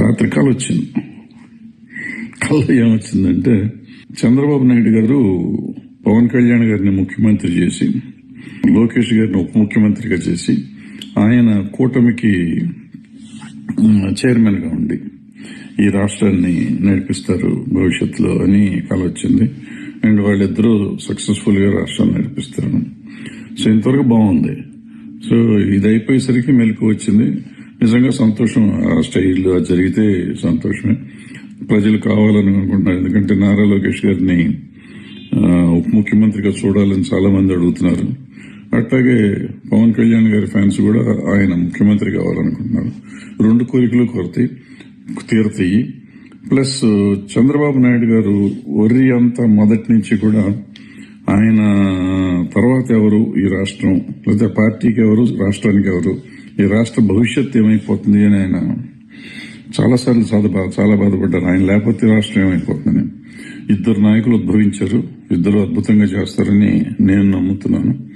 రాత్రి కళ వచ్చింది. కళ ఏమొచ్చిందంటే చంద్రబాబు నాయుడు గారు పవన్ కళ్యాణ్ గారిని ముఖ్యమంత్రి చేసి లోకేష్ గారిని ఉప ముఖ్యమంత్రిగా చేసి ఆయన కూటమికి చైర్మన్గా ఉండి ఈ రాష్ట్రాన్ని నడిపిస్తారు భవిష్యత్తులో అని కళ వచ్చింది. అండ్ వాళ్ళిద్దరూ సక్సెస్ఫుల్గా రాష్ట్రాన్ని నడిపిస్తారు. సో ఇంతవరకు బాగుంది. సో ఇది అయిపోయేసరికి మెలకు వచ్చింది. నిజంగా సంతోషం. ఆ స్టైల్ జరిగితే సంతోషమే. ప్రజలు కావాలని అనుకుంటున్నారు. ఎందుకంటే నారా లోకేష్ గారిని ఉప ముఖ్యమంత్రిగా చూడాలని చాలా మంది అడుగుతున్నారు. అట్లాగే పవన్ కళ్యాణ్ గారి ఫ్యాన్స్ కూడా ఆయన ముఖ్యమంత్రి కావాలనుకుంటున్నారు. రెండు కోరికలు కొరతాయి తీరుతాయి. ప్లస్ చంద్రబాబు నాయుడు గారు వర్రి అంతా మొదటి నుంచి కూడా ఆయన తర్వాత ఎవరు? ఈ రాష్ట్రం. లేదా పార్టీకి ఎవరు? రాష్ట్రానికి ఎవరు? ఈ రాష్ట్ర భవిష్యత్తు ఏమైపోతుంది అని ఆయన చాలాసార్లు చాలా చాలా బాధపడ్డారు. ఆయన లేకపోతే రాష్ట్రం ఏమైపోతుందని. ఇద్దరు నాయకులు ఉద్భవించారు. ఇద్దరు అద్భుతంగా చేస్తారని నేను నమ్ముతున్నాను.